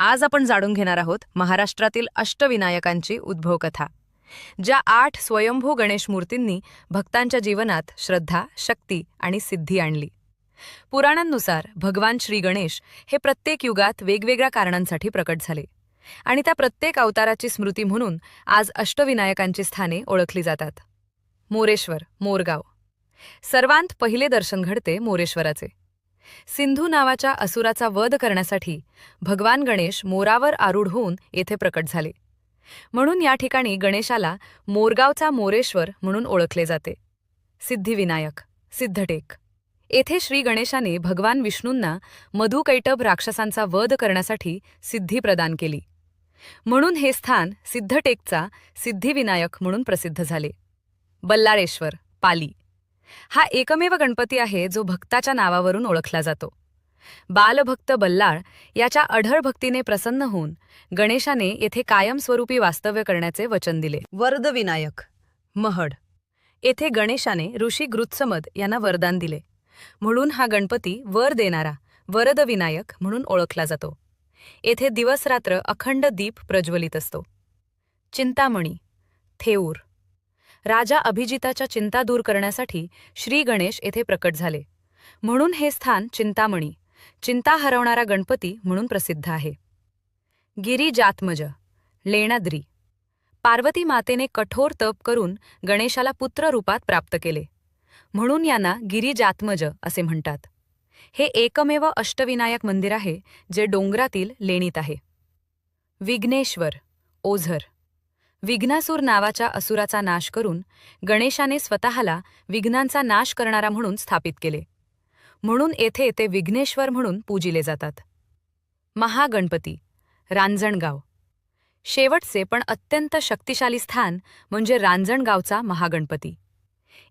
आज आपण जाणून घेणार आहोत महाराष्ट्रातील अष्टविनायकांची उद्भवकथा ज्या आठ स्वयंभू गणेश मूर्तींनी भक्तांच्या जीवनात श्रद्धा शक्ती आणि सिद्धी आणली. पुराणांनुसार भगवान श्री गणेश हे प्रत्येक युगात वेगवेगळ्या कारणांसाठी प्रकट झाले आणि त्या प्रत्येक अवताराची स्मृती म्हणून आज अष्टविनायकांची स्थाने ओळखली जातात. मोरेश्वर मोरगाव. सर्वांत पहिले दर्शन घडते मोरेश्वराचे. सिंधू नावाच्या असुराचा वध करण्यासाठी भगवान गणेश मोरावर आरूढ होऊन येथे प्रकट झाले. म्हणून या ठिकाणी गणेशाला मोरगावचा मोरेश्वर म्हणून ओळखले जाते. सिद्धिविनायक सिद्धटेक. येथे श्री गणेशाने भगवान विष्णूंना मधुकैटभ राक्षसांचा वध करण्यासाठी सिद्धी प्रदान केली. म्हणून हे स्थान सिद्धटेकचा सिद्धिविनायक म्हणून प्रसिद्ध झाले. बल्लारेश्वर पाली. हा एकमेव गणपती आहे जो भक्ताच्या नावावरून ओळखला जातो. बालभक्त बल्लाळ याच्या अढळ भक्तीने प्रसन्न होऊन गणेशाने येथे कायमस्वरूपी वास्तव्य करण्याचे वचन दिले. वरदविनायक महड. येथे गणेशाने ऋषी गृत्समद यांना वरदान दिले. म्हणून हा गणपती वर देणारा वरदविनायक म्हणून ओळखला जातो. येथे दिवसरात्र अखंड दीप प्रज्वलित असतो. चिंतामणी थेऊर. राजा अभिजिताच्या चिंता दूर करण्यासाठी श्री गणेश येथे प्रकट झाले. म्हणून हे स्थान चिंतामणी चिंता हरवणारा गणपती म्हणून प्रसिद्ध आहे. गिरी जातमज लेणाद्री. पार्वती मातेने कठोर तप करून गणेशाला पुत्र रूपात प्राप्त केले. म्हणून यांना गिरिजात्मज असे म्हणतात. हे एकमेव अष्टविनायक मंदिर आहे जे डोंगरातील लेणीत आहे. विघ्नेश्वर ओझर. विघ्नासूर नावाच्या असुराचा नाश करून गणेशाने स्वतःला विघ्नांचा नाश करणारा म्हणून स्थापित केले. म्हणून येथे ते विघ्नेश्वर म्हणून पूजिले जातात. महागणपती रांजणगाव. शेवटचे पण अत्यंत शक्तिशाली स्थान म्हणजे रांजणगावचा महागणपती.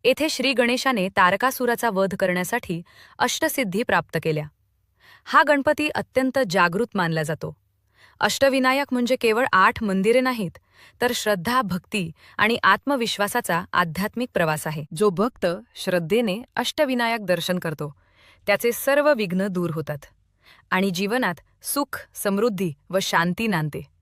येथे श्री गणेशाने तारकासुराचा वध करण्यासाठी अष्टसिद्धी प्राप्त केल्या. हा गणपती अत्यंत जागृत मानला जातो. अष्टविनायक म्हणजे केवळ आठ मंदिरे नाहीत तर श्रद्धा भक्ती आणि आत्मविश्वासाचा आध्यात्मिक प्रवास आहे. जो भक्त श्रद्धेने अष्टविनायक दर्शन करतो त्याचे सर्व विघ्न दूर होतात आणि जीवनात सुख समृद्धी व शांती नांदते.